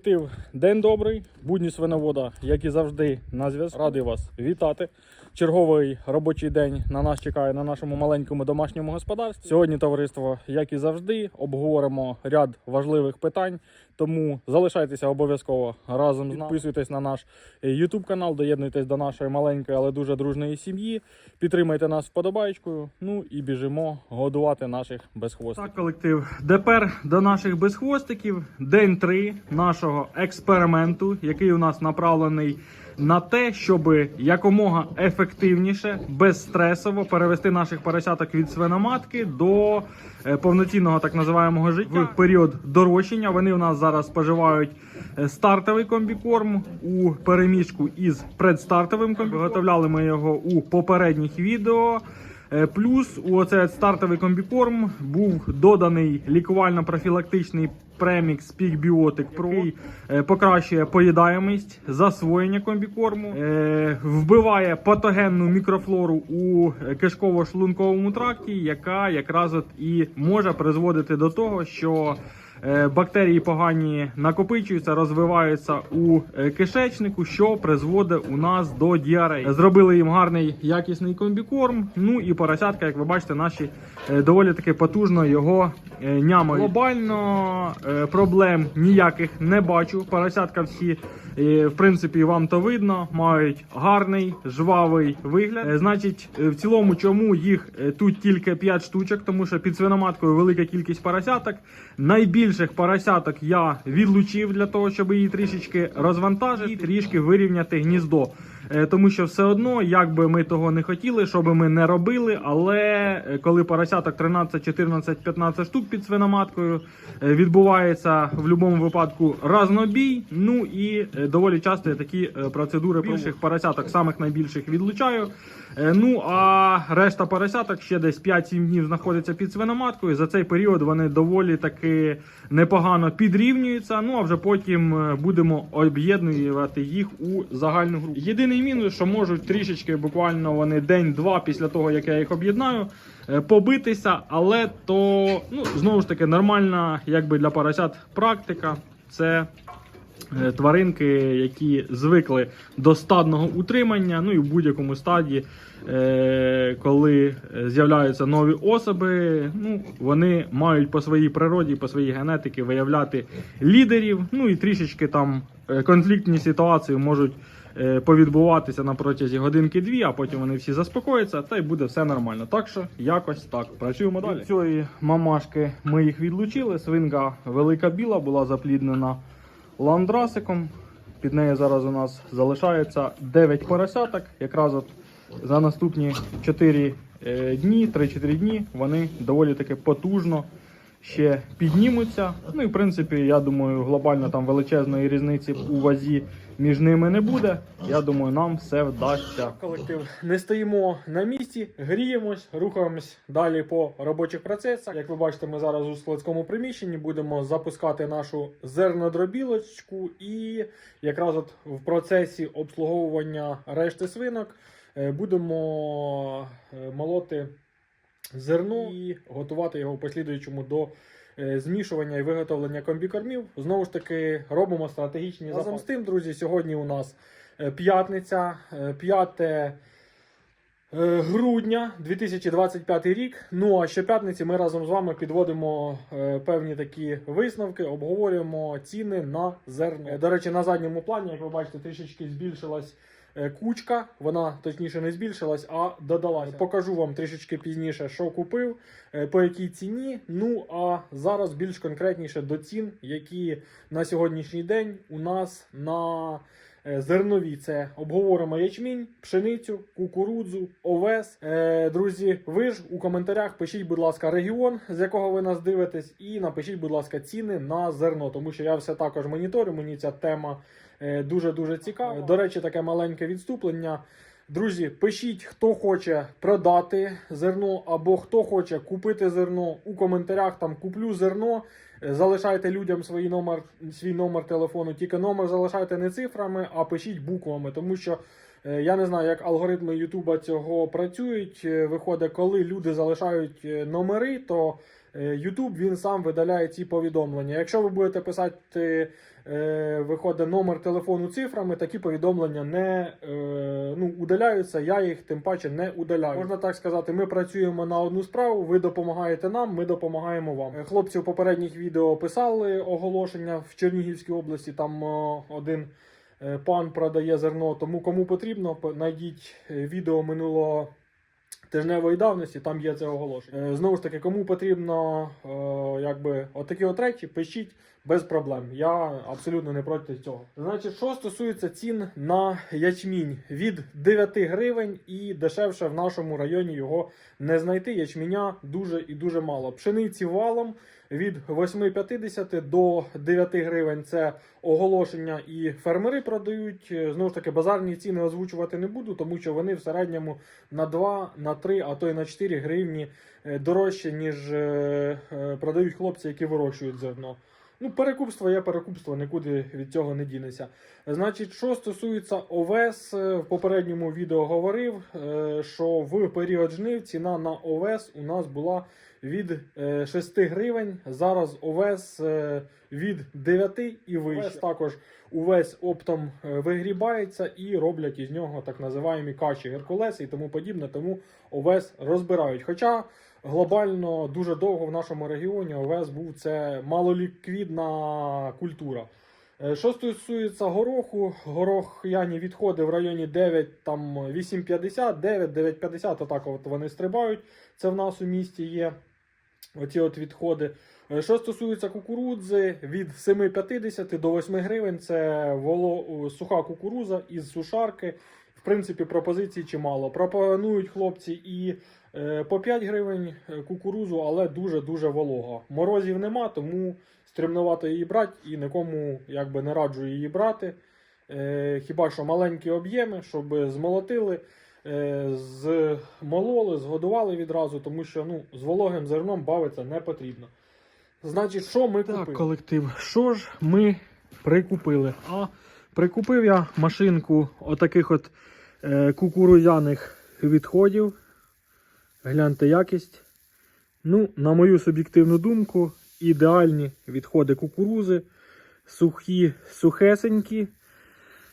колектив, день добрий, будні свиновода, як і завжди, на зв'язку. Радий вас вітати. Черговий робочий день на нас чекає на нашому маленькому домашньому господарстві. Сьогодні, товариство, як і завжди, обговоримо ряд важливих питань. Тому залишайтеся обов'язково разом. Підписуйтесь на наш YouTube канал, доєднуйтесь до нашої маленької, але дуже дружної сім'ї. Підтримайте нас вподобайкою. Ну і біжимо годувати наших безхвостиків. Так, колектив. Тепер до наших безхвостиків. День 3 нашого експерименту, який у нас направлений на те, щоб якомога ефективніше, безстресово перевести наших поросяток від свиноматки до е, повноцінного так називаємого життя в період дорощення. Вони у нас зараз споживають е, стартовий комбікорм у переміжку із предстартовим комбікормом. Виготовляли ми його у попередніх відео. Е, Плюс у оцей стартовий комбікорм був доданий лікувально-профілактичний премікс Пікбіотик Pro, який? Е, покращує поїдаємість, засвоєння комбікорму, е, вбиває патогенну мікрофлору у кишково-шлунковому тракті, яка якраз от і може призводити до того, що Бактерії погані накопичуються, розвиваються у е, кишечнику, що призводить у нас до діареї. Зробили їм гарний якісний комбікорм. Ну і поросятка, як ви бачите, наші е, доволі таки потужно його е, нямають. Глобально е, проблем ніяких не бачу. Поросятка всі. Е, В принципі, вам то видно, мають гарний жвавий вигляд. Е, Значить, е, в цілому, чому їх е, тут тільки 5 штучок, тому що під свиноматкою велика кількість поросяток. Найбільших поросяток я відлучив для того, щоб її трішечки розвантажити і трішки вирівняти гніздо. Е, Тому що все одно, як би ми того не хотіли, що би ми не робили, але е, коли поросяток 13, 14, 15 штук під свиноматкою, е, відбувається в будь-якому випадку разнобій. Ну і доволі часто я такі процедури більших поросяток, самих найбільших відлучаю. Ну а решта поросяток ще десь 5-7 днів знаходиться під свиноматкою. За цей період вони доволі таки непогано підрівнюються. Ну а вже потім будемо об'єднувати їх у загальну групу. Єдиний мінус, що можуть трішечки, буквально вони день-два після того, як я їх об'єднаю, е, побитися, але то ну знову ж таки нормальна, якби для поросят практика. Це е, тваринки, які звикли до стадного утримання, ну і в будь-якому стаді, е, коли з'являються нові особи, ну, вони мають по своїй природі, по своїй генетиці виявляти лідерів, ну і трішечки там конфліктні ситуації можуть повідбуватися на протязі годинки-дві, а потім вони всі заспокояться, та й буде все нормально. Так що якось так. Працюємо далі. Від цієї мамашки ми їх відлучили. Свинка велика біла була запліднена ландрасиком. Під нею зараз у нас залишається 9 поросяток. Якраз от за наступні 4 е, дні, 3-4 дні вони доволі таки потужно ще піднімуться. Ну і в принципі, я думаю, глобально там величезної різниці у вазі між ними не буде. Я думаю, нам все вдасться. Колектив не стоїмо на місці, гріємось, рухаємось далі по робочих процесах. Як ви бачите, ми зараз у складському приміщенні будемо запускати нашу зернодробілочку, і якраз от в процесі обслуговування решти свинок е, будемо е, молоти зерно і готувати його в послідуючому до е, змішування і виготовлення комбікормів. Знову ж таки, робимо стратегічні запаси. Разом з тим, друзі, сьогодні у нас е, п'ятниця, е, 5 е, грудня 2025 рік. Ну а щоп'ятниці ми разом з вами підводимо певні такі висновки, обговорюємо ціни на зерно. До речі, на задньому плані, як ви бачите, трішечки збільшилась кучка. Вона точніше не збільшилась, а додалася. Покажу вам трішечки пізніше, що купив, е, по якій ціні. Ну а зараз більш конкретніше до цін, які на сьогоднішній день у нас на е, зернові. Це обговоримо ячмінь, пшеницю, кукурудзу, овес. Е, друзі, ви ж у коментарях пишіть, будь ласка, регіон, з якого ви нас дивитесь, і напишіть, будь ласка, ціни на зерно, тому що я все також моніторю. Мені ця тема е, дуже дуже цікава. До речі, таке маленьке відступлення. Друзі, пишіть, хто хоче продати зерно, або хто хоче купити зерно у коментарях. Там куплю зерно. Залишайте людям свій номер, свій номер телефону. Тільки номер залишайте не цифрами, а пишіть буквами, тому що. е, Я не знаю, як алгоритми Ютуба цього працюють. Е, Виходить, коли люди залишають е, номери, то YouTube він сам видаляє ці повідомлення. Якщо ви будете писати, е, виходить номер телефону цифрами, такі повідомлення не е, ну, удаляються. Я їх тим паче не удаляю. Можна так сказати, ми працюємо на одну справу. Ви допомагаєте нам, ми допомагаємо вам. Е, Хлопці в попередніх відео писали оголошення в Чернігівській області. Там е, один е, пан продає зерно. Тому кому потрібно, по- знайдіть е, відео минулого тижневої давності, там є це оголошення. Е, Знову ж таки, кому потрібно е, якби отакі от речі, пишіть без проблем. Я абсолютно не проти цього. Значить, що стосується цін на ячмінь від 9 гривень і дешевше в нашому районі його не знайти. Ячменя дуже і дуже мало. Пшениці валом від 8,50 до 9 гривень це оголошення і фермери продають. Е, Знову ж таки, базарні ціни озвучувати не буду, тому що вони в середньому на 2, на 3, а то й на 4 гривні е, дорожче, ніж е, продають хлопці, які вирощують зерно. Ну, перекупство є перекупство, нікуди від цього не дінеться. Значить, що стосується овес, е, в попередньому відео говорив, е, що в період жнив ціна на овес у нас була від е, 6 гривень. Зараз овес е, від 9 і вище. Овес також увесь оптом е, вигрібається і роблять із нього так називаємо каші, геркулеси і тому подібне. Тому овес розбирають. Хоча глобально дуже довго в нашому регіоні овес був це малоліквідна культура. Е, Що стосується гороху, горох Яні відходи в районі 9, там 8,50, 9, 9,50, отак от вони стрибають. Це в нас у місті є оці от відходи. Е, Що стосується кукурудзи, від 7,50 до 8 гривень це воло, суха кукуруза із сушарки. В принципі, пропозицій чимало. Пропонують хлопці і е, по 5 гривень е, кукурузу, але дуже-дуже волога. Морозів нема, тому стрімнувато її брати і нікому якби не раджу її брати. Е, хіба що маленькі об'єми, щоб змолотили, е, змололи, згодували відразу, тому що ну, з вологим зерном бавитися не потрібно. Значить, що ми Так, купили? колектив, що ж ми прикупили? А прикупив я машинку отаких от е, кукурудзяних відходів. Гляньте якість. Ну, на мою суб'єктивну думку, ідеальні відходи кукурузи, сухі, сухесенькі.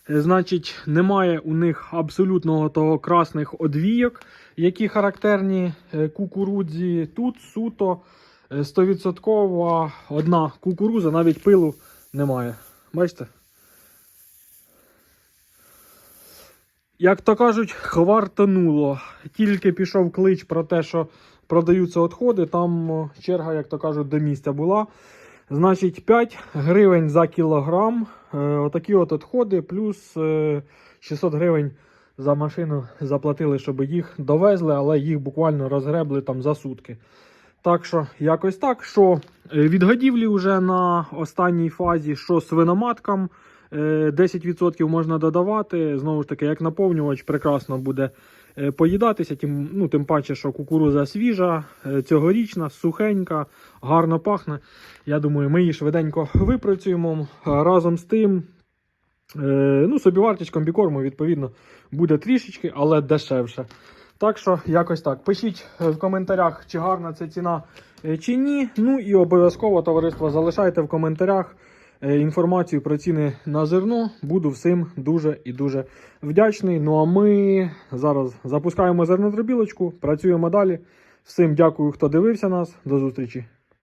Е, Значить, немає у них абсолютного того красних одвійок, які характерні е, кукурудзі. Тут суто е, 100% одна кукуруза, навіть пилу немає. Бачите? Як то кажуть, хвартануло. Тільки пішов клич про те, що продаються відходи, там черга, як то кажуть, до місця була. Значить, 5 гривень за кілограм. Е, отакі от відходи, плюс е, 600 гривень за машину заплатили, щоб їх довезли, але їх буквально розгребли там за сутки. Так що, якось так. Що е, вже на останній фазі, що свиноматкам е, 10% можна додавати. Знову ж таки, як наповнювач, прекрасно буде е, поїдатися. Тим, ну, тим паче, що кукуруза свіжа, е, цьогорічна, сухенька, гарно пахне. Я думаю, ми її швиденько випрацюємо. Разом з тим, е, ну, собівартість комбікорму, відповідно, буде трішечки, але дешевше. Так що, якось так. Пишіть е, в коментарях, чи гарна ця ціна, е, чи ні. Ну і обов'язково, товариство, залишайте в коментарях е, інформацію про ціни на зерно. Буду всім дуже і дуже вдячний. Ну а ми зараз запускаємо зернодробілочку, працюємо далі. Всім дякую, хто дивився нас. До зустрічі.